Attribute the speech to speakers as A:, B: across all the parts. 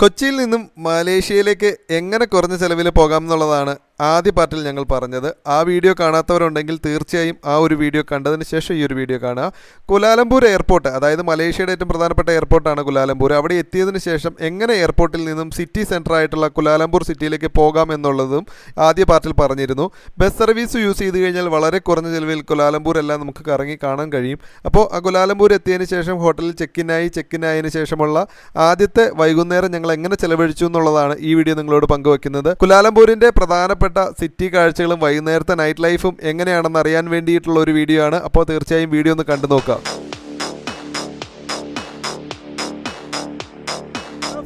A: കൊച്ചിയിൽ നിന്നും മലേഷ്യയിലേക്ക് എങ്ങനെ കുറഞ്ഞ ചെലവിൽ പോകാം എന്നുള്ളതാണ് ആദ്യ പാർട്ടിൽ ഞങ്ങൾ പറഞ്ഞത് ആ വീഡിയോ കാണാത്തവരുണ്ടെങ്കിൽ തീർച്ചയായും ആ ഒരു വീഡിയോ കണ്ടതിന് ശേഷം ഈ ഒരു വീഡിയോ കാണുക. കുലാലംപൂർ എയർപോർട്ട് അതായത് മലേഷ്യയുടെ ഏറ്റവും പ്രധാനപ്പെട്ട എയർപോർട്ടാണ് കുലാലംപൂർ. അവിടെ എത്തിയതിന് ശേഷം എങ്ങനെ എയർപോർട്ടിൽ നിന്നും സിറ്റി സെന്റർ ആയിട്ടുള്ള കുലാലംപൂർ സിറ്റിയിലേക്ക് പോകാം എന്നുള്ളതും ആദ്യ പാർട്ടിൽ പറഞ്ഞിരുന്നു. ബസ് സർവീസ് യൂസ് ചെയ്ത് കഴിഞ്ഞാൽ വളരെ കുറഞ്ഞ ചിലവിൽ കുലാലംപൂർ എല്ലാം നമുക്ക് കറങ്ങി കാണാൻ കഴിയും. അപ്പോൾ ആ കുലാലംപൂർ എത്തിയതിന് ശേഷം ഹോട്ടലിൽ ചെക്കിനായി ചെക്കിനായതിനു ശേഷമുള്ള ആദ്യത്തെ വൈകുന്നേരം ഞങ്ങൾ എങ്ങനെ ചെലവഴിച്ചു എന്നുള്ളതാണ് ഈ വീഡിയോ നിങ്ങളോട് പങ്കുവെക്കുന്നത് കുലാലംപൂരിന്റെ പ്രധാനപ്പെട്ട സിറ്റി കാഴ്ചകളും വൈകുന്നേരത്തെ നൈറ്റ് ലൈഫും എങ്ങനെയാണെന്ന് അറിയാൻ വേണ്ടിയിട്ടുള്ള ഒരു വീഡിയോ ആണ്. അപ്പോൾ തീർച്ചയായും വീഡിയോ ഒന്ന് കണ്ടു നോക്കാം.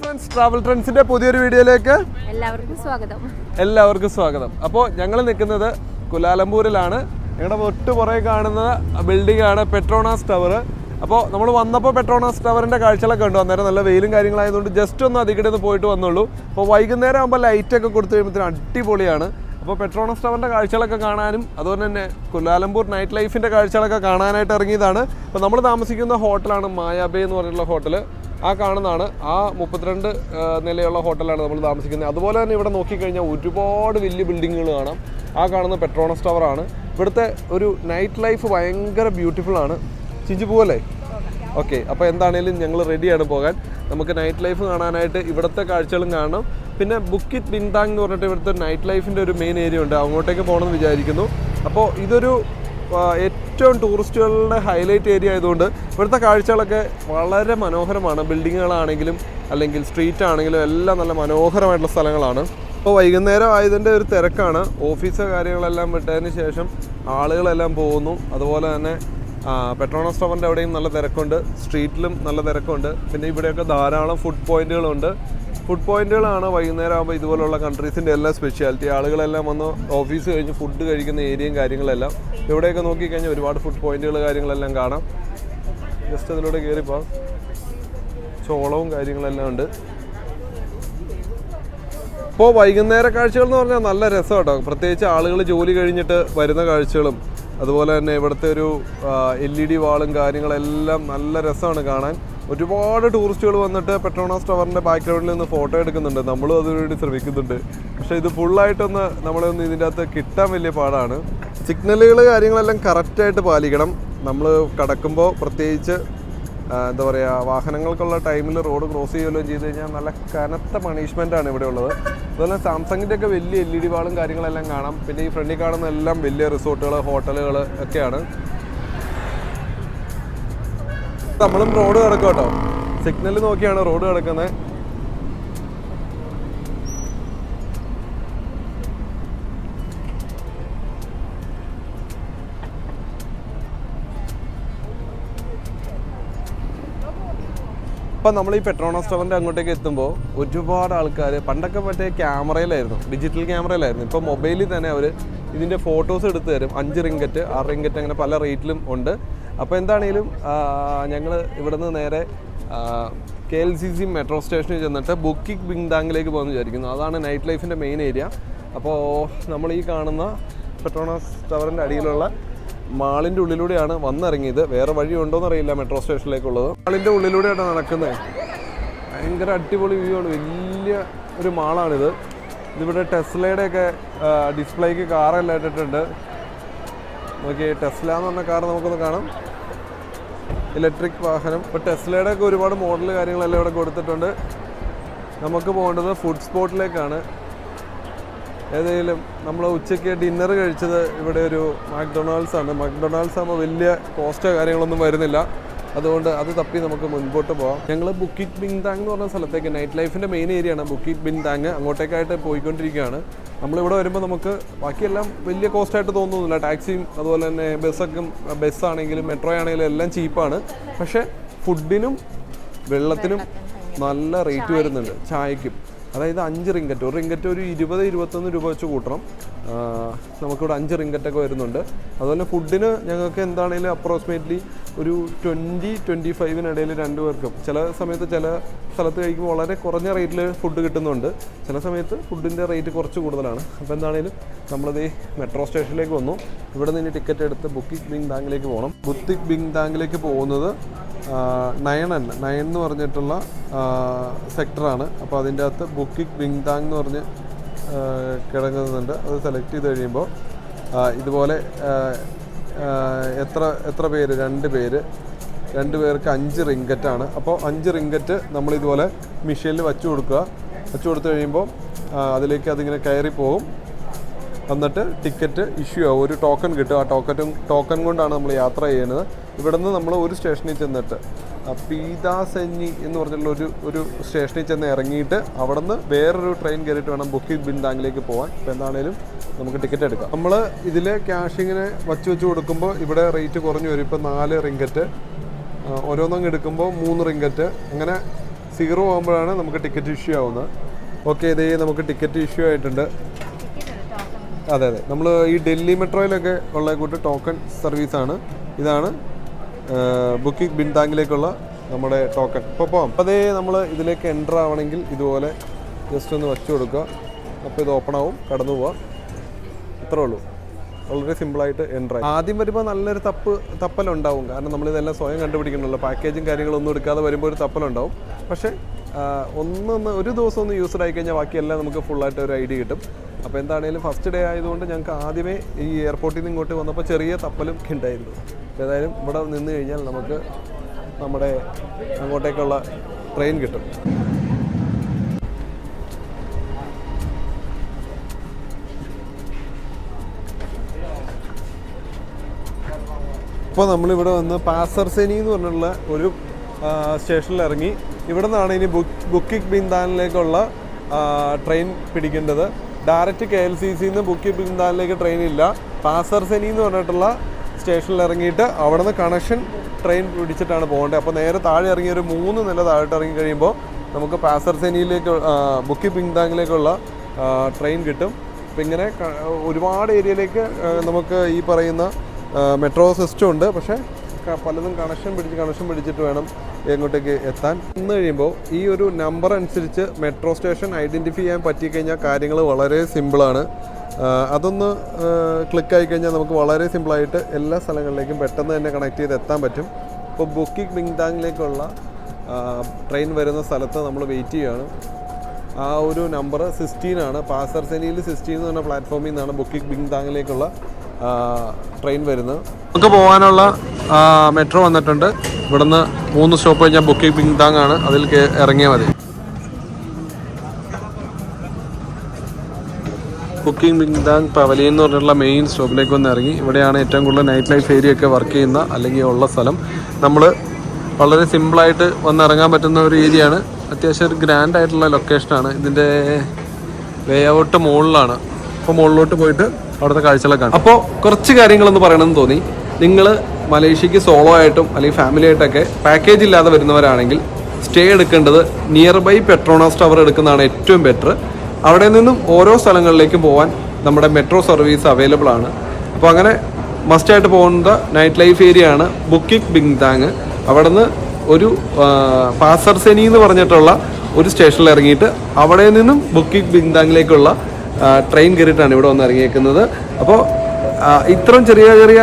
A: ഫ്രണ്ട്സ് ട്രാവൽ ട്രെൻഡ്സിന്റെ പുതിയൊരു വീഡിയോയിലേക്ക്
B: എല്ലാവർക്കും സ്വാഗതം.
A: എല്ലാവർക്കും സ്വാഗതം. അപ്പോൾ ഞങ്ങൾ നിൽക്കുന്നത് കുലാലംപൂരിലാണ്. ഞങ്ങളുടെ ഒട്ടു പുറകെ കാണുന്ന ബിൽഡിംഗ് ആണ് പെട്രോണാസ് ടവർ അപ്പോൾ നമ്മൾ വന്നപ്പോൾ പെട്രോണാസ് ടവറിന്റെ കാഴ്ചകളൊക്കെ ഉണ്ട് അന്നേരം നല്ല വെയിലും കാര്യങ്ങളായതുകൊണ്ട് ജസ്റ്റ് ഒന്ന് അധികം പോയിട്ട് വന്നുള്ളൂ. അപ്പോൾ വൈകുന്നേരം ആകുമ്പോൾ ലൈറ്റൊക്കെ കൊടുത്തു കഴിയുമ്പോഴത്തേന് അടിപൊളിയാണ്. അപ്പോൾ പെട്രോണസ് ടവറിന്റെ കാഴ്ചകളൊക്കെ കാണാനും അതുപോലെ തന്നെ കുലാലംപൂർ നൈറ്റ് ലൈഫിന്റെ കാഴ്ചകളൊക്കെ കാണാനായിട്ട് ഇറങ്ങിയതാണ്. അപ്പോൾ നമ്മൾ താമസിക്കുന്ന ഹോട്ടലാണ് മായാബേ എന്ന് പറഞ്ഞിട്ടുള്ള ഹോട്ടൽ ആ കാണുന്നതാണ്. ആ മുപ്പത്തിരണ്ട് നിലയുള്ള ഹോട്ടലാണ് നമ്മൾ താമസിക്കുന്നത്. അതുപോലെ തന്നെ ഇവിടെ നോക്കിക്കഴിഞ്ഞാൽ ഒരുപാട് വലിയ ബിൽഡിങ്ങുകൾ കാണാം. ആ കാണുന്ന പെട്രോണസ് ടവറാണ് ഇവിടുത്തെ ഒരു നൈറ്റ് ലൈഫ് ഭയങ്കര ബ്യൂട്ടിഫുൾ ആണ്. ചിഞ്ചു പോവല്ലേ? ഓക്കെ അപ്പോൾ എന്താണേലും ഞങ്ങൾ റെഡിയാണ് പോകാൻ. നമുക്ക് നൈറ്റ് ലൈഫ് കാണാനായിട്ട് ഇവിടുത്തെ കാഴ്ചകളും കാണണം. പിന്നെ ബുക്കിത് ബിൻതാങ് എന്ന് പറഞ്ഞിട്ട് ഇവിടുത്തെ നൈറ്റ് ലൈഫിന്റെ ഒരു മെയിൻ ഏരിയ ഉണ്ട്. അങ്ങോട്ടേക്ക് പോകണമെന്ന് വിചാരിക്കുന്നു. അപ്പോൾ ഇതൊരു ഏറ്റവും ടൂറിസ്റ്റുകളുടെ ഹൈലൈറ്റ് ഏരിയ ആയതുകൊണ്ട് ഇവിടുത്തെ കാഴ്ചകളൊക്കെ വളരെ മനോഹരമാണ്. ബിൽഡിങ്ങുകളാണെങ്കിലും അല്ലെങ്കിൽ സ്ട്രീറ്റ് ആണെങ്കിലും എല്ലാം നല്ല മനോഹരമായിട്ടുള്ള സ്ഥലങ്ങളാണ്. ഇപ്പോൾ വൈകുന്നേരം ആയതിന്റെ ഒരു തിരക്കാണ്. ഓഫീസ് കാര്യങ്ങളെല്ലാം വിട്ടതിന് ശേഷം ആളുകളെല്ലാം പോകുന്നു. അതുപോലെ തന്നെ പെട്രോണസ് ടവറിന്റെ അവിടെയും നല്ല തിരക്കുണ്ട്. സ്ട്രീറ്റിലും നല്ല തിരക്കുണ്ട്. പിന്നെ ഇവിടെയൊക്കെ ധാരാളം ഫുഡ് പോയിന്റുകളുണ്ട് ഫുഡ് പോയിന്റുകളാണ് വൈകുന്നേരം ആകുമ്പോൾ ഇതുപോലുള്ള കൺട്രീസിന്റെ എല്ലാം സ്പെഷ്യാലിറ്റി ആളുകളെല്ലാം വന്ന് ഓഫീസ് കഴിഞ്ഞ് ഫുഡ് കഴിക്കുന്ന ഏരിയയും കാര്യങ്ങളെല്ലാം. ഇവിടെയൊക്കെ നോക്കിക്കഴിഞ്ഞാൽ ഒരുപാട് ഫുഡ് പോയിന്റുകൾ കാര്യങ്ങളെല്ലാം കാണാം. ജസ്റ്റ് അതിലൂടെ കയറിപ്പോൾ ചോളവും കാര്യങ്ങളെല്ലാം ഉണ്ട്. ഇപ്പോൾ വൈകുന്നേര കാഴ്ചകൾ എന്ന് പറഞ്ഞാൽ നല്ല രസം കേട്ടോ പ്രത്യേകിച്ച് ആളുകൾ ജോലി കഴിഞ്ഞിട്ട് വരുന്ന കാഴ്ചകളും അതുപോലെ തന്നെ ഇവിടുത്തെ ഒരു എൽ ഇ ഡി വാളും കാര്യങ്ങളെല്ലാം നല്ല രസമാണ് കാണാൻ. ഒരുപാട് ടൂറിസ്റ്റുകൾ വന്നിട്ട് പെട്രോണാസ് ടവറിന്റെ ബാക്ക്ഗ്രൗണ്ടിൽ നിന്ന് ഫോട്ടോ എടുക്കുന്നുണ്ട്. നമ്മളും അതിനുവേണ്ടി ശ്രമിക്കുന്നുണ്ട്. പക്ഷേ ഇത് ഫുള്ളായിട്ടൊന്ന് നമ്മളൊന്ന് ഇതിന്റെ അകത്ത് കിട്ടാൻ വലിയ പാടാണ്. സിഗ്നലുകൾ കാര്യങ്ങളെല്ലാം കറക്റ്റായിട്ട് പാലിക്കണം. നമ്മൾ കടക്കുമ്പോൾ പ്രത്യേകിച്ച് എന്താ പറയുക വാഹനങ്ങൾക്കുള്ള ടൈമിൽ റോഡ് ക്രോസ് ചെയ്യുകയോ ചെയ്ത് കഴിഞ്ഞാൽ നല്ല കനത്ത പണിഷ്മെന്റ് ആണ് ഇവിടെ ഉള്ളത്. അതുപോലെ സാംസങ്ങിന്റെ ഒക്കെ വലിയ എൽ ഇ ഡി വാളും കാര്യങ്ങളെല്ലാം കാണാം. പിന്നെ ഈ ഫ്രണ്ടിൽ കാണുന്ന എല്ലാം വലിയ റിസോർട്ടുകൾ ഹോട്ടലുകൾ ഒക്കെയാണ്. നമ്മളും റോഡ് കിടക്കും കേട്ടോ. സിഗ്നൽ നോക്കിയാണ് റോഡ് കിടക്കുന്നത്. ഇപ്പം നമ്മൾ ഈ പെട്രോണസ് ടവറിന്റെ അങ്ങോട്ടേക്ക് എത്തുമ്പോൾ ഒരുപാട് ആൾക്കാർ പണ്ടൊക്കെ മറ്റേ ക്യാമറയിലായിരുന്നു ഡിജിറ്റൽ ക്യാമറയിലായിരുന്നു. ഇപ്പോൾ മൊബൈലിൽ തന്നെ അവർ ഇതിന്റെ ഫോട്ടോസ് എടുത്ത് തരും. അഞ്ച് റിങ്കറ്റ് ആറ് റിങ്കറ്റ് അങ്ങനെ പല റേറ്റിലും ഉണ്ട്. അപ്പോൾ എന്താണെങ്കിലും ഞങ്ങൾ ഇവിടുന്ന് നേരെ K L C C metro സ്റ്റേഷനിൽ ചെന്നിട്ട് ബുക്കിക് ബിങ്താങ്ങിലേക്ക് പോകുന്നു വിചാരിക്കുന്നു. അതാണ് നൈറ്റ് ലൈഫിന്റെ മെയിൻ ഏരിയ അപ്പോൾ നമ്മൾ ഈ കാണുന്ന പെട്രോണസ് ടവറിന്റെ അടിയിലുള്ള മാളിന്റെ ഉള്ളിലൂടെയാണ് വന്നിറങ്ങിയത്. വേറെ വഴി ഉണ്ടോ അറിയില്ല മെട്രോ സ്റ്റേഷനിലേക്കുള്ളത്. മാളിന്റെ ഉള്ളിലൂടെയാണ് നടക്കുന്നത്. ഭയങ്കര അടിപൊളി വ്യൂ ആണ്. വലിയ ഒരു മാളാണിത്. ഇതിവിടെ ടെസ്ലയുടെ ഒക്കെ ഡിസ്പ്ലേക്ക് കാറെല്ലാം ഇട്ടിട്ടുണ്ട്. നോക്കി ടെസ്ല എന്ന് പറഞ്ഞ കാർ നമുക്കൊന്ന് കാണാം. ഇലക്ട്രിക് വാഹനം. ഇപ്പോൾ ടെസ്ലയുടെ ഒക്കെ ഒരുപാട് മോഡൽ കാര്യങ്ങളെല്ലാം ഇവിടെ കൊടുത്തിട്ടുണ്ട്. നമുക്ക് പോകേണ്ടത് ഫുഡ് സ്പോട്ടിലേക്കാണ് ഏതെങ്കിലും നമ്മൾ ഉച്ചയ്ക്ക് ഡിന്നർ കഴിച്ചത് ഇവിടെ ഒരു മക്ഡൊണാൾഡ്സ് ആണ്. മക്ഡൊണാൾഡ്സ് ആകുമ്പോൾ വലിയ കോസ്റ്റോ കാര്യങ്ങളൊന്നും വരുന്നില്ല. അതുകൊണ്ട് അത് തപ്പി നമുക്ക് മുൻപോട്ട് പോകാം ഞങ്ങൾ ബുക്കിറ്റ് ബിൻതാങ് എന്ന് പറഞ്ഞ സ്ഥലത്തേക്ക് നൈറ്റ് ലൈഫിന്റെ മെയിൻ ഏരിയ ആണ് ബുക്കിറ്റ് ബിൻതാങ് അങ്ങോട്ടേക്കായിട്ട് പോയിക്കൊണ്ടിരിക്കുകയാണ്. നമ്മളിവിടെ വരുമ്പോൾ നമുക്ക് ബാക്കിയെല്ലാം വലിയ കോസ്റ്റായിട്ട് തോന്നുന്നില്ല. ടാക്സിയും അതുപോലെ തന്നെ ബസ്സൊക്കെ ബസ്സാണെങ്കിലും മെട്രോ ആണെങ്കിലും എല്ലാം ചീപ്പാണ് പക്ഷേ ഫുഡിനും വെള്ളത്തിനും നല്ല റേറ്റ് വരുന്നുണ്ട്. ചായക്കും. അതായത് അഞ്ച് റിങ്കറ്റ്. ഒരു റിങ്കറ്റ് ഒരു ഇരുപത് ഇരുപത്തൊന്ന് രൂപ വെച്ച് കൂട്ടണം. നമുക്കിവിടെ അഞ്ച് റിങ്കറ്റൊക്കെ വരുന്നുണ്ട്. അതുപോലെ ഫുഡിന് ഞങ്ങൾക്ക് എന്താണെങ്കിലും അപ്രോക്സിമേറ്റ്ലി ഒരു ട്വന്റി ട്വന്റി ഫൈവിനിടയിൽ രണ്ട് പേർക്കും. ചില സമയത്ത് ചില സ്ഥലത്ത് കഴിക്കുമ്പോൾ വളരെ കുറഞ്ഞ റേറ്റിൽ ഫുഡ് കിട്ടുന്നുണ്ട്. ചില സമയത്ത് ഫുഡിന്റെ റേറ്റ് കുറച്ച് കൂടുതലാണ്. അപ്പോൾ എന്താണെങ്കിലും നമ്മളത് മെട്രോ സ്റ്റേഷനിലേക്ക് വന്നു. ഇവിടെ നിന്ന് ടിക്കറ്റ് എടുത്ത് ബുക്കിക് ബിങ് ബാങ്കിലേക്ക് പോകണം ബുത്തിക് ബിങ് ബാങ്കിലേക്ക് പോകുന്നത് നയണൻ നയൻ എന്ന് പറഞ്ഞിട്ടുള്ള സെക്ടറാണ്. അപ്പോൾ അതിന്റെ അകത്ത് ബുക്കിംഗ് ബിങ്താങ് എന്ന് പറഞ്ഞ് കിടങ്ങുന്നുണ്ട് അത് സെലക്ട് ചെയ്ത് കഴിയുമ്പോൾ ഇതുപോലെ എത്ര എത്ര പേര്? രണ്ട് പേര്. രണ്ട് പേർക്ക് അഞ്ച് റിങ്കറ്റാണ്. അപ്പോൾ അഞ്ച് റിങ്കറ്റ് നമ്മൾ ഇതുപോലെ മിഷീനിൽ വച്ചു കൊടുക്കുക. വച്ചു കൊടുത്തു കഴിയുമ്പോൾ അതിലേക്ക് അതിങ്ങനെ കയറി പോകും. എന്നിട്ട് ടിക്കറ്റ് ഇഷ്യൂ ആവും. ഒരു ടോക്കൺ കിട്ടും. ആ ടോക്കറ്റും ടോക്കൺ കൊണ്ടാണ് നമ്മൾ യാത്ര ചെയ്യുന്നത്. ഇവിടെ നിന്ന് നമ്മൾ ഒരു സ്റ്റേഷനിൽ ചെന്നിട്ട് ആ പീതാസെന്നി എന്ന് പറഞ്ഞിട്ടുള്ള ഒരു ഒരു സ്റ്റേഷനിൽ ചെന്ന് ഇറങ്ങിയിട്ട് അവിടെ നിന്ന് വേറൊരു ട്രെയിൻ കയറിയിട്ട് വേണം ബുക്കി ബിന്ദാങ്ങിലേക്ക് പോകാൻ അപ്പോൾ എന്താണേലും നമുക്ക് ടിക്കറ്റ് എടുക്കാം. നമ്മൾ ഇതിൽ ക്യാഷിങ്ങിനെ വച്ച് വെച്ച് കൊടുക്കുമ്പോൾ ഇവിടെ റേറ്റ് കുറഞ്ഞു വരും. ഇപ്പോൾ നാല് റിങ്കറ്റ് ഓരോന്നങ്ങ് എടുക്കുമ്പോൾ മൂന്ന് റിങ്കറ്റ് അങ്ങനെ സീറോ ആകുമ്പോഴാണ് നമുക്ക് ടിക്കറ്റ് ഇഷ്യൂ ആവുന്നത്. ഓക്കെ ഇതേ നമുക്ക് ടിക്കറ്റ് ഇഷ്യൂ ആയിട്ടുണ്ട്. അതെ അതെ. നമ്മൾ ഈ ഡൽഹി മെട്രോയിലൊക്കെ ഉള്ള കൂട്ട് ടോക്കൺ സർവീസാണ് ഇതാണ് ബുക്കിംഗ് ബിൻതാങ്ങിലേക്കുള്ള നമ്മുടെ ടോക്കൺ ഇപ്പോൾ പോകാം അതേ നമ്മൾ ഇതിലേക്ക് എന്റർ ആവണമെങ്കിൽ ഇതുപോലെ ജസ്റ്റ് ഒന്ന് വച്ചു കൊടുക്കുക. അപ്പോൾ ഇത് ഓപ്പൺ ആവും കടന്നു പോവാം. അത്രേ ഉള്ളൂ. വളരെ സിമ്പിളായിട്ട് എന്റർ ആയി. ആദ്യം വരുമ്പോൾ നല്ലൊരു തപ്പ് തപ്പലുണ്ടാവും. കാരണം നമ്മളിതെല്ലാം സ്വയം കണ്ടുപിടിക്കണമല്ലോ. പാക്കേജും കാര്യങ്ങളൊന്നും എടുക്കാതെ വരുമ്പോൾ ഒരു തപ്പലുണ്ടാവും. പക്ഷേ ഒന്നൊന്ന് ഒരു ദിവസം ഒന്ന് യൂസ്ഡ് ആയി കഴിഞ്ഞാൽ ബാക്കിയെല്ലാം നമുക്ക് ഫുള്ളായിട്ട് ഒരു ഐഡിയ കിട്ടും. അപ്പോൾ എന്താണെങ്കിലും ഫസ്റ്റ് ഡേ ആയതുകൊണ്ട് ഞങ്ങൾക്ക് ആദ്യമേ ഈ എയർപോർട്ടിൽ നിന്ന് ഇങ്ങോട്ട് വന്നപ്പോൾ ചെറിയ തപ്പലും ഉണ്ടായിരുന്നു. ഏതായാലും ഇവിടെ നിന്ന് കഴിഞ്ഞാൽ നമുക്ക് നമ്മുടെ അങ്ങോട്ടേക്കുള്ള ട്രെയിൻ കിട്ടും. ഇപ്പോൾ നമ്മളിവിടെ വന്ന് പാസർസെനി എന്ന് പറഞ്ഞുള്ള ഒരു സ്റ്റേഷനിൽ ഇറങ്ങി ഇവിടെ നിന്നാണ് ഇനി ബുക്ക് ബിന്ദാനിലേക്കുള്ള ട്രെയിൻ പിടിക്കേണ്ടത്. ഡയറക്റ്റ് കെ എൽ സി സിന്ന് ബുക്കിംഗ് ബിന്ദാനിലേക്ക് ട്രെയിൻ ഇല്ല. പാസർസെനി എന്ന് പറഞ്ഞിട്ടുള്ള സ്റ്റേഷനിൽ ഇറങ്ങിയിട്ട് അവിടെ നിന്ന് കണക്ഷൻ ട്രെയിൻ പിടിച്ചിട്ടാണ് പോകേണ്ടത്. അപ്പോൾ നേരെ താഴെ ഇറങ്ങി ഒരു മൂന്ന് നില താഴോട്ട് ഇറങ്ങി കഴിയുമ്പോൾ നമുക്ക് പാസർസേനിയിലേക്ക് ബുക്കി പിങ്താങ്ങിലേക്കുള്ള ട്രെയിൻ കിട്ടും. അപ്പം ഇങ്ങനെ ഒരുപാട് ഏരിയയിലേക്ക് നമുക്ക് ഈ പറയുന്ന മെട്രോ സിസ്റ്റം ഉണ്ട്. പക്ഷേ പലതും കണക്ഷൻ പിടിച്ച് കണക്ഷൻ പിടിച്ചിട്ട് വേണം എങ്ങോട്ടേക്ക് എത്താൻ. ഇന്ന് കഴിയുമ്പോൾ ഈ ഒരു നമ്പർ അനുസരിച്ച് മെട്രോ സ്റ്റേഷൻ ഐഡന്റിഫൈ ചെയ്യാൻ പറ്റിക്കഴിഞ്ഞാൽ കാര്യങ്ങൾ വളരെ സിമ്പിളാണ് അതൊന്ന് ക്ലിക്ക് ആയി കഴിഞ്ഞാൽ നമുക്ക് വളരെ സിമ്പിളായിട്ട് എല്ലാ സ്ഥലങ്ങളിലേക്കും പെട്ടെന്ന് തന്നെ കണക്ട് ചെയ്ത് എത്താൻ പറ്റും. ഇപ്പോൾ ബുക്കിംഗ് ബിങ്താങ്ങിലേക്കുള്ള ട്രെയിൻ വരുന്ന സ്ഥലത്ത് നമ്മൾ വെയിറ്റ് ചെയ്യുകയാണ് ആ ഒരു നമ്പർ സിക്സ്റ്റീൻ ആണ്. പാസർസെനിയിൽ സിക്സ്റ്റീൻ എന്ന് പറഞ്ഞ പ്ലാറ്റ്ഫോമിൽ നിന്നാണ് ബുക്കിംഗ് ബിങ്താങ്ങിലേക്കുള്ള ട്രെയിൻ വരുന്നത്. നമുക്ക് പോകാനുള്ള മെട്രോ വന്നിട്ടുണ്ട്. ഇവിടുന്ന് മൂന്ന് സ്റ്റോപ്പ് കഴിഞ്ഞാൽ ബുക്കിംഗ് ബിങ്താങ് ആണ്. അതിൽ ഇറങ്ങിയാൽ മതി. ബുക്കിംഗ് ബിങ്താങ് പവലിയൻ എന്ന് പറഞ്ഞിട്ടുള്ള മെയിൻ സ്റ്റോപ്പിലേക്ക് വന്ന് ഇറങ്ങി. ഇവിടെയാണ് ഏറ്റവും കൂടുതൽ നൈറ്റ് ലൈഫ് ഏരിയ ഒക്കെ വർക്ക് ചെയ്യുന്ന അല്ലെങ്കിൽ ഉള്ള സ്ഥലം. നമ്മൾ വളരെ സിമ്പിളായിട്ട് വന്ന് ഇറങ്ങാൻ പറ്റുന്ന ഒരു ഏരിയയാണ് അത്യാവശ്യം ഒരു ഗ്രാൻഡ് ആയിട്ടുള്ള ലൊക്കേഷനാണ് ഇതിന്റെ വേ ഔട്ട് മുകളിലാണ് അപ്പോൾ മുകളിലോട്ട് പോയിട്ട് അവിടുത്തെ കാഴ്ചകളൊക്കെ കാണാം. അപ്പോൾ കുറച്ച് കാര്യങ്ങളൊന്ന് പറയണമെന്ന് തോന്നി. നിങ്ങൾ മലേഷ്യക്ക് സോളോ ആയിട്ടും അല്ലെങ്കിൽ ഫാമിലി ആയിട്ടൊക്കെ പാക്കേജ് ഇല്ലാതെ വരുന്നവരാണെങ്കിൽ സ്റ്റേ എടുക്കേണ്ടത് നിയർ ബൈ പെട്രോണാസ് ടവർ എടുക്കുന്നതാണ് ഏറ്റവും ബെറ്റർ അവിടെ നിന്നും ഓരോ സ്ഥലങ്ങളിലേക്കും പോകാൻ നമ്മുടെ മെട്രോ സർവീസ് അവൈലബിൾ ആണ്. അപ്പോൾ അങ്ങനെ മസ്റ്റായിട്ട് പോകുന്ന നൈറ്റ് ലൈഫ് ഏരിയ ആണ് ബുക്കിക് ബിങ്താങ് അവിടെ നിന്ന് ഒരു പാസർസെനി എന്ന് പറഞ്ഞിട്ടുള്ള ഒരു സ്റ്റേഷനിൽ ഇറങ്ങിയിട്ട് അവിടെ നിന്നും ബുക്കിക് ബിങ്താങ്ങിലേക്കുള്ള ട്രെയിൻ കയറിയിട്ടാണ് ഇവിടെ വന്ന് ഇറങ്ങിയേക്കുന്നത്. അപ്പോൾ ഇത്തരം ചെറിയ ചെറിയ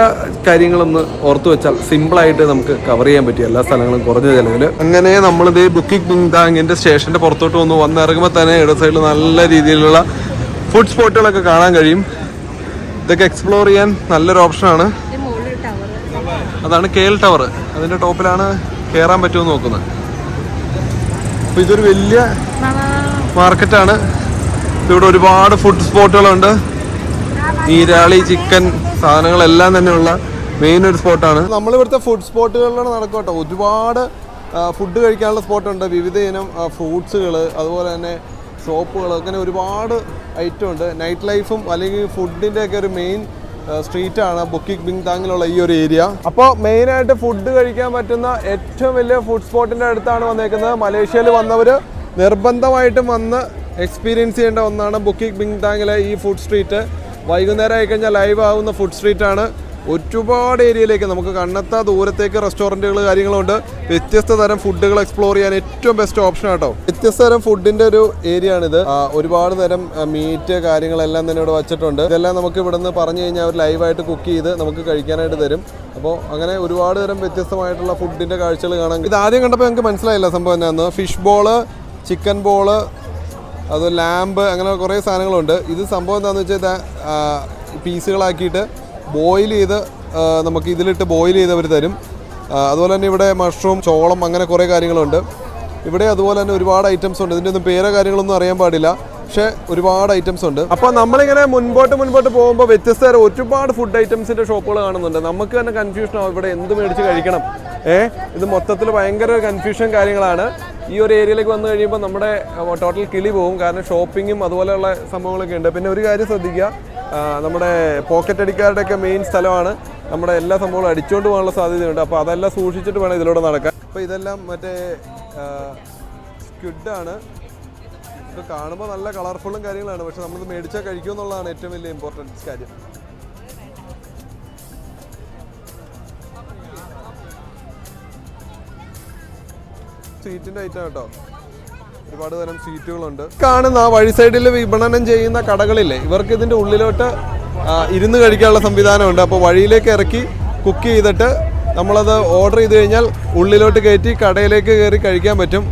A: കാര്യങ്ങളൊന്ന് ഓർത്തു വെച്ചാൽ സിമ്പിളായിട്ട് നമുക്ക് കവർ ചെയ്യാൻ പറ്റും എല്ലാ സ്ഥലങ്ങളും കുറഞ്ഞ ചിലവിൽ അങ്ങനെ നമ്മളിത് ബുക്കിംഗ് ബിങ്താങ്ങിന്റെ സ്റ്റേഷന്റെ പുറത്തോട്ട് വന്ന് വന്നിറങ്ങുമ്പോൾ തന്നെ ഇട സൈഡിൽ നല്ല രീതിയിലുള്ള ഫുഡ് സ്പോട്ടുകളൊക്കെ കാണാൻ കഴിയും. ഇതൊക്കെ എക്സ്പ്ലോർ ചെയ്യാൻ നല്ലൊരു ഓപ്ഷനാണ് അതാണ് കെ എൽ ടവർ അതിന്റെ ടോപ്പിലാണ് കയറാൻ പറ്റുമെന്ന് നോക്കുന്നത്. അപ്പോൾ ഇതൊരു വലിയ മാർക്കറ്റാണ് ഇവിടെ ഒരുപാട് ഫുഡ് സ്പോട്ടുകളുണ്ട് നീരാളി ചിക്കൻ സാധനങ്ങളെല്ലാം തന്നെയുള്ള മെയിൻ ഒരു സ്പോട്ടാണ് നമ്മളിവിടുത്തെ ഫുഡ് സ്പോട്ടുകളിലാണ് നടക്കട്ടോ ഒരുപാട് ഫുഡ് കഴിക്കാനുള്ള സ്പോട്ടുണ്ട് വിവിധ ഇനം ഫ്രൂട്ട്സുകൾ അതുപോലെ തന്നെ ഷോപ്പുകൾ അങ്ങനെ ഒരുപാട് ഐറ്റം ഉണ്ട്. നൈറ്റ് ലൈഫും അല്ലെങ്കിൽ ഫുഡിന്റെ ഒക്കെ ഒരു മെയിൻ സ്ട്രീറ്റ് ആണ് ബുക്കിംഗ് ബിങ്താങ്ങിലുള്ള ഈ ഒരു ഏരിയ അപ്പോൾ മെയിനായിട്ട് ഫുഡ് കഴിക്കാൻ പറ്റുന്ന ഏറ്റവും വലിയ ഫുഡ് സ്പോട്ടിന്റെ അടുത്താണ് വന്നേക്കുന്നത്. മലേഷ്യയിൽ വന്നവർ നിർബന്ധമായിട്ടും വന്ന് എക്സ്പീരിയൻസ് ചെയ്യേണ്ട ഒന്നാണ് ബുക്കിംഗ് ബിങ്താങ്ങിലെ ഈ ഫുഡ് സ്ട്രീറ്റ് വൈകുന്നേരം ആയി കഴിഞ്ഞാൽ ലൈവ് ആവുന്ന ഫുഡ് സ്ട്രീറ്റ് ആണ് ഒരുപാട് ഏരിയയിലേക്ക് നമുക്ക് കണ്ണെത്താ ദൂരത്തേക്ക് റെസ്റ്റോറന്റുകൾ കാര്യങ്ങളുണ്ട്. വ്യത്യസ്ത തരം ഫുഡുകൾ എക്സ്പ്ലോർ ചെയ്യാൻ ഏറ്റവും ബെസ്റ്റ് ഓപ്ഷൻ ആട്ടോ. വ്യത്യസ്ത തരം ഫുഡിന്റെ ഒരു ഏരിയ ആണിത് ഒരുപാട് തരം മീറ്റ് കാര്യങ്ങളെല്ലാം തന്നെ ഇവിടെ വച്ചിട്ടുണ്ട്. ഇതെല്ലാം നമുക്ക് ഇവിടെ നിന്ന് പറഞ്ഞു കഴിഞ്ഞാൽ അവർ ലൈവായിട്ട് കുക്ക് ചെയ്ത് നമുക്ക് കഴിക്കാനായിട്ട് തരും. അപ്പോൾ അങ്ങനെ ഒരുപാട് തരം വ്യത്യസ്തമായിട്ടുള്ള ഫുഡിന്റെ കാഴ്ചകൾ കാണാൻ ഇത് ആദ്യം കണ്ടപ്പോൾ ഞങ്ങൾക്ക് മനസ്സിലായില്ല സംഭവം എന്നാന്ന് ഫിഷ് ബോൾ ചിക്കൻ ബോൾ അത് ലാമ്പ് അങ്ങനെ കുറേ സാധനങ്ങളുണ്ട്. ഇത് സംഭവം എന്താണെന്ന് വെച്ചാൽ പീസുകളാക്കിയിട്ട് ബോയിൽ ചെയ്ത് നമുക്ക് ഇതിലിട്ട് ബോയിൽ ചെയ്ത് അവർ തരും അതുപോലെ തന്നെ ഇവിടെ മഷ്റൂം ചോളം അങ്ങനെ കുറേ കാര്യങ്ങളുണ്ട്. ഇവിടെ അതുപോലെ തന്നെ ഒരുപാട് ഐറ്റംസ് ഉണ്ട്. ഇതിന്റെ ഒന്നും പേരോ കാര്യങ്ങളൊന്നും അറിയാൻ പാടില്ല. പക്ഷേ ഒരുപാട് ഐറ്റംസ് ഉണ്ട്. അപ്പോൾ നമ്മളിങ്ങനെ മുൻപോട്ട് മുൻപോട്ട് പോകുമ്പോൾ വ്യത്യസ്ത തരം ഒരുപാട് ഫുഡ് ഐറ്റംസിന്റെ ഷോപ്പുകൾ കാണുന്നുണ്ട്. നമുക്ക് തന്നെ കൺഫ്യൂഷനാവും ഇവിടെ എന്ത് മേടിച്ച് കഴിക്കണം? ഏ? ഇത് മൊത്തത്തിൽ ഭയങ്കര കൺഫ്യൂഷൻ കാര്യങ്ങളാണ്. ഈ ഒരു ഏരിയയിലേക്ക് വന്നു കഴിയുമ്പോൾ നമ്മുടെ ടോട്ടൽ കിളി പോകും കാരണം ഷോപ്പിങ്ങും അതുപോലെയുള്ള സംഭവങ്ങളൊക്കെ ഉണ്ട്. പിന്നെ ഒരു കാര്യം ശ്രദ്ധിക്കുക. നമ്മുടെ പോക്കറ്റ് അടിക്കാരുടെയൊക്കെ മെയിൻ സ്ഥലമാണ്. നമ്മുടെ എല്ലാ സംഭവങ്ങളും അടിച്ചുകൊണ്ട് പോകാനുള്ള സാധ്യതയുണ്ട്. അപ്പോൾ അതെല്ലാം സൂക്ഷിച്ചിട്ട് വേണം ഇതിലൂടെ നടക്കാൻ. അപ്പോൾ ഇതെല്ലാം മറ്റേ സ്ക്വിഡാണ് ഇത് കാണുമ്പോൾ നല്ല കളർഫുള്ളും കാര്യങ്ങളാണ്. പക്ഷെ നമ്മൾ മേടിച്ചാൽ കഴിക്കും എന്നുള്ളതാണ് ഏറ്റവും വലിയ ഇമ്പോർട്ടൻസ് കാര്യം. സ്വീറ്റിന്റെ ഐറ്റം കേട്ടോ ഒരുപാട് തരം സീറ്റുകളുണ്ട്. കാണുന്ന വഴി സൈഡിൽ വിപണനം ചെയ്യുന്ന കടകളില്ലേ ഇവർക്ക് ഇതിന്റെ ഉള്ളിലോട്ട് ഇരുന്ന് കഴിക്കാനുള്ള സംവിധാനമുണ്ട്. അപ്പോൾ വഴിയിലേക്ക് ഇറക്കി കുക്ക് ചെയ്തിട്ട് നമ്മളത് ഓർഡർ ചെയ്ത് കഴിഞ്ഞാൽ ഉള്ളിലോട്ട് കയറ്റി കടയിലേക്ക് കയറി കഴിക്കാൻ പറ്റും.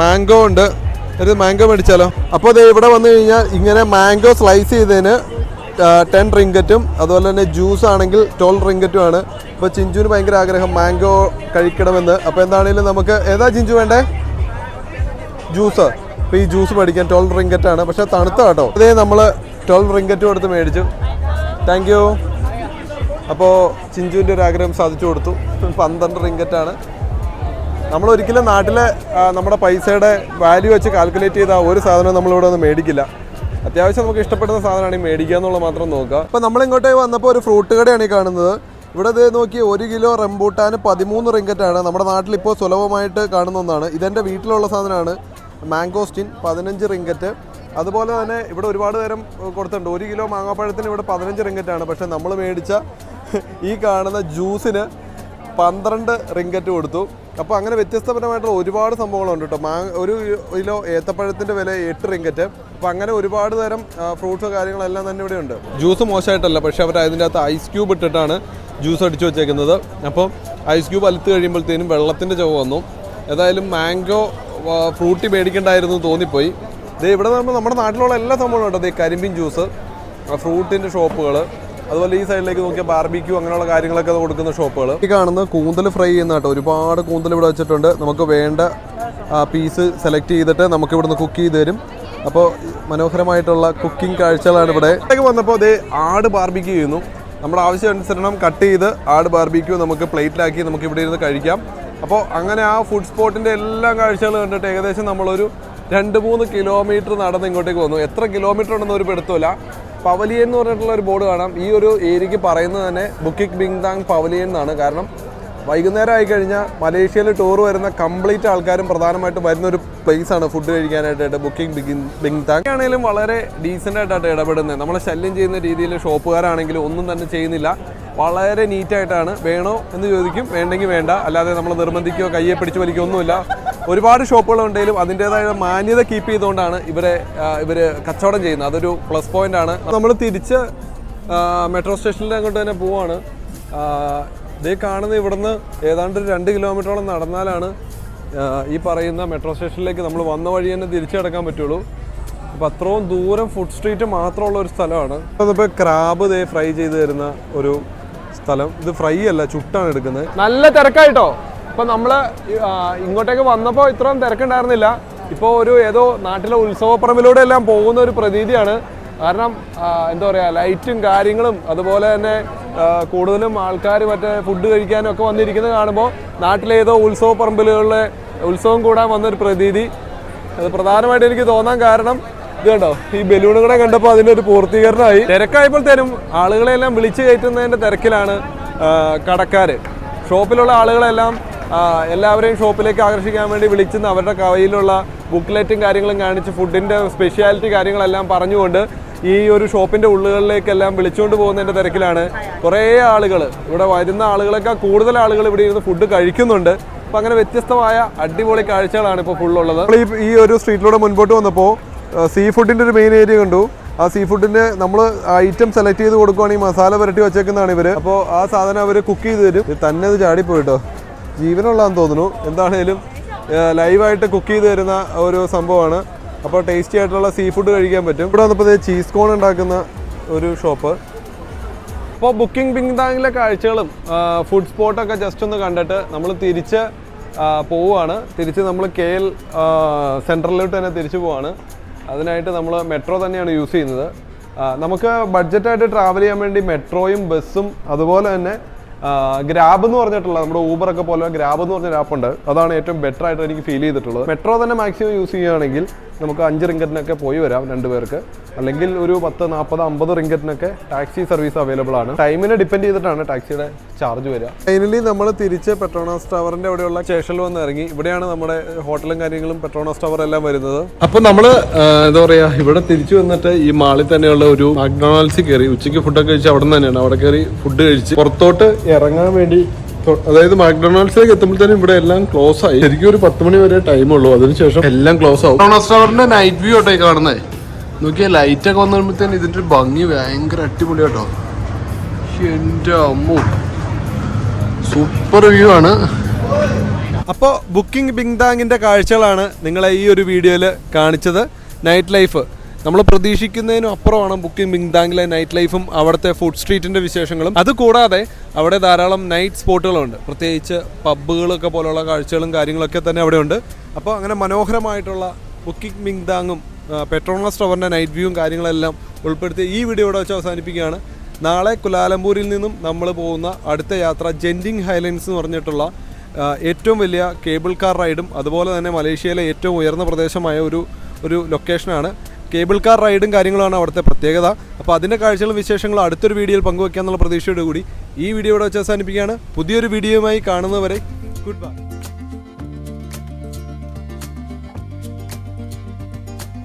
A: മാംഗോ ഉണ്ട്. ഒരു മാംഗോ മേടിച്ചാലോ? അപ്പോൾ ഇവിടെ വന്നു കഴിഞ്ഞാൽ ഇങ്ങനെ മാംഗോ സ്ലൈസ് ചെയ്തതിന് ടെൻ റിങ്കറ്റും അതുപോലെ തന്നെ ജ്യൂസ് ആണെങ്കിൽ ട്വൽവ് റിങ്കറ്റും ആണ്. ഇപ്പോൾ ചിഞ്ചുവിന് ഭയങ്കര ആഗ്രഹം മാംഗോ കഴിക്കണമെന്ന്. അപ്പോൾ എന്താണെങ്കിലും നമുക്ക് ഏതാ ചിഞ്ചു വേണ്ടേ? ജ്യൂസ് അപ്പോൾ ഈ ജ്യൂസ് മേടിക്കാൻ ട്വൽവ് റിങ്കറ്റ് ആണ്. പക്ഷേ തണുത്ത കേട്ടോ. അതേ നമ്മൾ ട്വൽവ് റിങ്കറ്റും എടുത്ത് മേടിച്ചു. താങ്ക് യു അപ്പോൾ ചിഞ്ചുവിന്റെ ഒരു ആഗ്രഹം സാധിച്ചു കൊടുത്തു. പന്ത്രണ്ട് റിങ്കറ്റാണ് നമ്മൾ ഒരിക്കലും നാട്ടിലെ നമ്മുടെ പൈസയുടെ വാല്യൂ വെച്ച് കാൽക്കുലേറ്റ് ചെയ്ത ഒരു സാധനം നമ്മളിവിടെ ഒന്ന് മേടിക്കില്ല. അത്യാവശ്യം നമുക്ക് ഇഷ്ടപ്പെടുന്ന സാധനമാണ് ഈ മേടിക്കുക എന്നുള്ളത് മാത്രം നോക്കുക. അപ്പോൾ നമ്മൾ ഇങ്ങോട്ടേക്ക് വന്നപ്പോൾ ഒരു ഫ്രൂട്ട് കടയാണ് ഈ കാണുന്നത്. ഇവിടെ ഇത് നോക്കി ഒരു കിലോ റംബൂട്ടാൻ പതിമൂന്ന് റിങ്കറ്റാണ്. നമ്മുടെ നാട്ടിൽ ഇപ്പോൾ സുലഭമായിട്ട് കാണുന്ന ഒന്നാണ്. ഇതെന്റെ വീട്ടിലുള്ള സാധനമാണ്. മാംഗോസ്റ്റിൻ പതിനഞ്ച് റിങ്കറ്റ്. അതുപോലെ തന്നെ ഇവിടെ ഒരുപാട് തരം കൊടുത്തിട്ടുണ്ട്. ഒരു കിലോ മാങ്ങാപ്പഴത്തിന് ഇവിടെ പതിനഞ്ച് റിങ്കറ്റാണ്. പക്ഷേ നമ്മൾ മേടിച്ച ഈ കാണുന്ന ജ്യൂസിന് പന്ത്രണ്ട് റിങ്കറ്റ് കൊടുത്തു. അപ്പോൾ അങ്ങനെ വ്യത്യസ്തപരമായിട്ടുള്ള ഒരുപാട് സംഭവങ്ങളുണ്ട് കേട്ടോ. മാ ഒരു കിലോ ഏത്തപ്പഴത്തിന്റെ വില എട്ട് റിങ്കറ്റ്. അപ്പോൾ അങ്ങനെ ഒരുപാട് തരം ഫ്രൂട്ട്സ് കാര്യങ്ങളെല്ലാം തന്നെ ഇവിടെ ഉണ്ട്. ജ്യൂസ് മോശമായിട്ടല്ല പക്ഷേ അവർ അതിന്റെ അകത്ത് ഐസ് ക്യൂബ് ഇട്ടിട്ടാണ് ജ്യൂസ് അടിച്ചു വെച്ചേക്കുന്നത്. അപ്പോൾ ഐസ് ക്യൂബ് അലുത്ത് കഴിയുമ്പോഴത്തേനും വെള്ളത്തിന്റെ ചുവ വന്നു. ഏതായാലും മാംഗോ ഫ്രൂട്ടി മേടിക്കണ്ടായിരുന്നു തോന്നിപ്പോയി. ഇത് ഇവിടെ നമ്മൾ നമ്മുടെ നാട്ടിലുള്ള എല്ലാ സംഭവങ്ങളും ഉണ്ട്. കരിമ്പിൻ ജ്യൂസ് ഫ്രൂട്ടിന്റെ ഷോപ്പുകൾ അതുപോലെ ഈ സൈഡിലേക്ക് നോക്കിയാൽ ബാർബിക്യൂ അങ്ങനെയുള്ള കാര്യങ്ങളൊക്കെ കൊടുക്കുന്ന ഷോപ്പുകൾ ഈ കാണുന്ന കൂന്തൽ ഫ്രൈ ചെയ്യുന്ന കേട്ടോ ഒരുപാട് കൂന്തൽ ഇവിടെ വെച്ചിട്ടുണ്ട്. നമുക്ക് വേണ്ട പീസ് സെലക്ട് ചെയ്തിട്ട് നമുക്ക് ഇവിടുന്ന് കുക്ക് ചെയ്ത് തരും. അപ്പോൾ മനോഹരമായിട്ടുള്ള കുക്കിംഗ് കാഴ്ചകളാണ് ഇവിടെ. വന്നപ്പോൾ അതേ ആട് ബാർബിക്യൂ ചെയ്യുന്നു. നമ്മുടെ ആവശ്യാനുസരണം കട്ട് ചെയ്ത് ആട് ബാർബിക്യൂ നമുക്ക് പ്ലേറ്റിലാക്കി നമുക്ക് ഇവിടെ ഇരുന്ന് കഴിക്കാം. അപ്പോൾ അങ്ങനെ ആ ഫുഡ് സ്പോട്ടിന്റെ എല്ലാ കാഴ്ചകളും കണ്ടിട്ട് ഏകദേശം നമ്മളൊരു രണ്ട് മൂന്ന് കിലോമീറ്റർ നടന്ന് ഇങ്ങോട്ടേക്ക് വന്നു. എത്ര കിലോമീറ്റർ ഉണ്ടെന്ന് ഒരു പെടുത്തില്ല പവലിയൻ എന്ന് പറഞ്ഞിട്ടുള്ള ഒരു ബോർഡ് കാണാം. ഈ ഒരു ഏരിയക്ക് പറയുന്നത് തന്നെ ബുക്കിക് ബിങ്താങ് പവലിയൻ എന്നാണ്. കാരണം വൈകുന്നേരം ആയി കഴിഞ്ഞാൽ മലേഷ്യയിൽ ടൂർ വരുന്ന കംപ്ലീറ്റ് ആൾക്കാരും പ്രധാനമായിട്ടും വരുന്ന ഒരു പ്ലേസ് ആണ് ഫുഡ് കഴിക്കാനായിട്ട് ബുക്കിംഗ് ബിങ് ബിങ്താങ് ആണെങ്കിലും വളരെ ഡീസന്റ് ആയിട്ടാണ് ഇടപെടുന്നത്. നമ്മളെ ശല്യം ചെയ്യുന്ന രീതിയിൽ ഷോപ്പുകാരാണെങ്കിലും ഒന്നും തന്നെ ചെയ്യുന്നില്ല. വളരെ നീറ്റായിട്ടാണ് വേണോ എന്ന് ചോദിക്കും. വേണ്ടെങ്കിൽ വേണ്ട. അല്ലാതെ നമ്മൾ നിർബന്ധിക്കുകയോ കയ്യെ പിടിച്ച് വലിക്കുകയോ ഒന്നുമില്ല ഒരുപാട് ഷോപ്പുകളുണ്ടെങ്കിലും അതിന്റെതായ മാന്യത കീപ്പ് ചെയ്തുകൊണ്ടാണ് ഇവരെ ഇവർ കച്ചവടം ചെയ്യുന്നത്. അതൊരു പ്ലസ് പോയിന്റ് ആണ്. നമ്മൾ തിരിച്ച് മെട്രോ സ്റ്റേഷനിൽ അങ്ങോട്ട് തന്നെ പോവാണ്. ഇതേ കാണുന്ന ഇവിടുന്ന് ഏതാണ്ട് രണ്ട് കിലോമീറ്ററോളം നടന്നാലാണ് ഈ പറയുന്ന മെട്രോ സ്റ്റേഷനിലേക്ക് നമ്മൾ വന്ന വഴി തന്നെ തിരിച്ചു കിടക്കാൻ പറ്റുള്ളൂ. അപ്പോൾ അത്രയും ദൂരം ഫുഡ് സ്ട്രീറ്റ് മാത്രമുള്ള ഒരു സ്ഥലമാണ്. അതിപ്പോൾ ക്രാബ് ദേ ഫ്രൈ ചെയ്ത് തരുന്ന ഒരു സ്ഥലം. ഇത് ഫ്രൈ അല്ല ചുട്ടാണ് എടുക്കുന്നത്. നല്ല തിരക്കായിട്ടോ? ഇപ്പൊ നമ്മൾ ഇങ്ങോട്ടേക്ക് വന്നപ്പോൾ ഇത്രയും തിരക്കുണ്ടായിരുന്നില്ല. ഇപ്പോൾ ഒരു ഏതോ നാട്ടിലെ ഉത്സവപ്പറമ്പിലൂടെ എല്ലാം പോകുന്ന ഒരു പ്രതീതിയാണ്. കാരണം എന്താ പറയാ ലൈറ്റും കാര്യങ്ങളും അതുപോലെ തന്നെ കൂടുതലും ആൾക്കാർ മറ്റേ ഫുഡ് കഴിക്കാനും ഒക്കെ വന്നിരിക്കുന്നത് കാണുമ്പോൾ നാട്ടിലെ ഏതോ ഉത്സവപ്പറമ്പിലുകളിലെ ഉത്സവം കൂടാൻ വന്നൊരു പ്രതീതി. അത് പ്രധാനമായിട്ട് എനിക്ക് തോന്നാൻ കാരണം ഇത് കണ്ടോ ഈ ബലൂണുകളെ കണ്ടപ്പോൾ അതിന്റെ ഒരു പൂർത്തീകരണമായി. തിരക്കായപ്പോഴത്തേനും ആളുകളെല്ലാം വിളിച്ചു കയറ്റുന്നതിന്റെ തിരക്കിലാണ് കടക്കാർ ഷോപ്പിലുള്ള ആളുകളെല്ലാം എല്ലാവരെയും ഷോപ്പിലേക്ക് ആകർഷിക്കാൻ വേണ്ടി വിളിച്ചെന്ന് അവരുടെ കയ്യിലുള്ള ബുക്ക്ലെറ്റും കാര്യങ്ങളും കാണിച്ച് ഫുഡിന്റെ സ്പെഷ്യാലിറ്റി കാര്യങ്ങളെല്ലാം പറഞ്ഞുകൊണ്ട് ഈ ഒരു ഷോപ്പിന്റെ ഉള്ളുകളിലേക്കെല്ലാം വിളിച്ചുകൊണ്ട് പോകുന്നതിന്റെ തിരക്കിലാണ്. കുറേ ആളുകൾ ഇവിടെ വരുന്ന ആളുകളൊക്കെ കൂടുതൽ ആളുകൾ ഇവിടെ ഇരുന്ന് ഫുഡ് കഴിക്കുന്നുണ്ട്. അപ്പോൾ അങ്ങനെ വ്യത്യസ്തമായ അടിപൊളി കാഴ്ചകളാണ് ഇപ്പോൾ ഫുള്ളുള്ളത്. നമ്മൾ ഈ ഒരു സ്ട്രീറ്റിലൂടെ മുൻപോട്ട് വന്നപ്പോൾ സീ ഫുഡിന്റെ ഒരു മെയിൻ ഏരിയ കണ്ടു. ആ സീ ഫുഡിന്റെ നമ്മൾ ഐറ്റം സെലക്ട് ചെയ്ത് കൊടുക്കുവാണെങ്കിൽ മസാല പുരട്ടി വെച്ചേക്കുന്നതാണ് ഇവർ അപ്പോൾ ആ സാധനം അവർ കുക്ക് ചെയ്ത് തരും. തന്നെ ഇത് ചാടിപ്പോയിട്ടോ? ജീവനുള്ളതാന്ന് തോന്നുന്നു. എന്താണേലും ലൈവായിട്ട് കുക്ക് ചെയ്ത് തരുന്ന ഒരു സംഭവമാണ്. അപ്പോൾ ടേസ്റ്റി ആയിട്ടുള്ള സീ ഫുഡ് കഴിക്കാൻ പറ്റും. ഇവിടെ വന്നപ്പോൾ ചീസ് കോൺ ഉണ്ടാക്കുന്ന ഒരു ഷോപ്പ്. അപ്പോൾ ബുക്കിംഗ് പിങ് താങ്ങിലെ കാഴ്ചകളും ഫുഡ് സ്പോട്ടൊക്കെ ജസ്റ്റ് ഒന്ന് കണ്ടിട്ട് നമ്മൾ തിരിച്ച് പോവുകയാണ്. തിരിച്ച് നമ്മൾ കെ എൽ സെൻട്രലിലോട്ട് തന്നെ തിരിച്ചു പോവാണ് അതിനായിട്ട് നമ്മൾ മെട്രോ തന്നെയാണ് യൂസ് ചെയ്യുന്നത്. നമുക്ക് ബഡ്ജറ്റായിട്ട് ട്രാവൽ ചെയ്യാൻ വേണ്ടി മെട്രോയും ബസ്സും അതുപോലെ തന്നെ ഗ്രാബ് എന്ന് പറഞ്ഞിട്ടുള്ള നമ്മുടെ ഊബർ ഒക്കെ പോലെ ഗ്രാബ് എന്ന് പറഞ്ഞ ഒരു ആപ്പ് ഉണ്ട്. അതാണ് ഏറ്റവും ബെറ്റർ ആയിട്ട് എനിക്ക് ഫീൽ ചെയ്തിട്ടുള്ളത്. മെട്രോ തന്നെ മാക്സിമം യൂസ് ചെയ്യുകയാണെങ്കിൽ നമുക്ക് അഞ്ച് റിങ്കറ്റിനൊക്കെ പോയി വരാം രണ്ട് പേർക്ക്. അല്ലെങ്കിൽ ഒരു പത്ത് നാൽപ്പത് അമ്പത് റിങ്കറ്റിനൊക്കെ ടാക്സി സർവീസ് അവൈലബിൾ ആണ്. ടൈമിനെ ഡിപ്പെൻഡ് ചെയ്തിട്ടാണ് ടാക്സിയുടെ ചാർജ് വരിക. ഫൈനലി നമ്മൾ തിരിച്ച് പെട്രോണാസ് ടവറിന്റെ അവിടെയുള്ള സ്റ്റേഷനിൽ വന്ന് ഇറങ്ങി. ഇവിടെയാണ് നമ്മുടെ ഹോട്ടലും കാര്യങ്ങളും പെട്രോണാസ് ടവർ എല്ലാം വരുന്നത്. അപ്പൊ നമ്മൾ എന്താ പറയാ ഇവിടെ തിരിച്ചു വന്നിട്ട് ഈ മാളിൽ തന്നെയുള്ള ഒരു മക്ഡൊണാൾഡ്സിൽ കയറി ഉച്ചയ്ക്ക് ഫുഡൊക്കെ കഴിച്ച് അവിടെ നിന്ന് തന്നെയാണ്. അവിടെ കയറി ഫുഡ് കഴിച്ച് പുറത്തോട്ട് ഇറങ്ങാൻ വേണ്ടി അതായത് മക്ഡൊണാൾഡ്സിലേക്ക് എത്തുമ്പോഴത്തേനും ഇവിടെ എല്ലാം ക്ലോസ് ആയി. ശരിക്കും ഒരു പത്ത് മണി വരെ ടൈം ഉള്ളൂ. അതിനുശേഷം എല്ലാം ക്ലോസ് ആവും. റെസ്റ്റോറന്റ് ടവറിന്റെ നൈറ്റ് വ്യൂ ആട്ടോ കാണുന്നത് നോക്കിയാൽ ലൈറ്റ് ഒക്കെ വന്നു ഇതിന്റെ ഒരു ഭംഗി ഭയങ്കര അടിപൊളി കേട്ടോ എന്റെ അമ്മു. സൂപ്പർ വ്യൂ ആണ്. അപ്പോൾ ബുക്കിംഗ് ബിങ് കാഴ്ചകളാണ് നിങ്ങളെ ഈ ഒരു വീഡിയോയിൽ കാണിച്ചത്. നൈറ്റ് ലൈഫ് നമ്മൾ പ്രതീക്ഷിക്കുന്നതിനും അപ്പുറമാണ് ബുക്കിംഗ് മിങ്താങ്ങിലെ നൈറ്റ് ലൈഫും അവിടുത്തെ ഫുഡ് സ്ട്രീറ്റിന്റെ വിശേഷങ്ങളും. അതുകൂടാതെ അവിടെ ധാരാളം നൈറ്റ് സ്പോട്ടുകളുണ്ട് പ്രത്യേകിച്ച് പബ്ബുകളൊക്കെ പോലുള്ള കാഴ്ചകളും കാര്യങ്ങളൊക്കെ തന്നെ അവിടെ ഉണ്ട് അപ്പോൾ അങ്ങനെ മനോഹരമായിട്ടുള്ള ബുക്കിംഗ് മിങ്താങ്ങും പെട്രോണസ് ടവറിന്റെ നൈറ്റ് വ്യൂവും കാര്യങ്ങളെല്ലാം ഉൾപ്പെടുത്തി ഈ വീഡിയോ ഇവിടെ വെച്ച് അവസാനിപ്പിക്കുകയാണ്. നാളെ കുലാലംപൂരിൽ നിന്നും നമ്മൾ പോകുന്ന അടുത്ത യാത്ര ജെൻഡിങ് ഹൈലൻഡ്സ് എന്ന് പറഞ്ഞിട്ടുള്ള ഏറ്റവും വലിയ കേബിൾ കാർ റൈഡും അതുപോലെ തന്നെ മലേഷ്യയിലെ ഏറ്റവും ഉയർന്ന പ്രദേശമായ ഒരു ഒരു ലൊക്കേഷനാണ് കേബിൾ കാർ റൈഡും കാര്യങ്ങളുമാണ് അവിടുത്തെ പ്രത്യേകത. അപ്പോൾ അതിന്റെ കാഴ്ചകളും വിശേഷങ്ങളും അടുത്തൊരു വീഡിയോയിൽ പങ്കുവയ്ക്കാമെന്നുള്ള പ്രതീക്ഷയോടുകൂടി ഈ വീഡിയോ ഇവിടെ വെച്ച് അവസാനിപ്പിക്കുകയാണ്. പുതിയൊരു വീഡിയോയുമായി കാണുന്നവരെ ഗുഡ് ബൈ.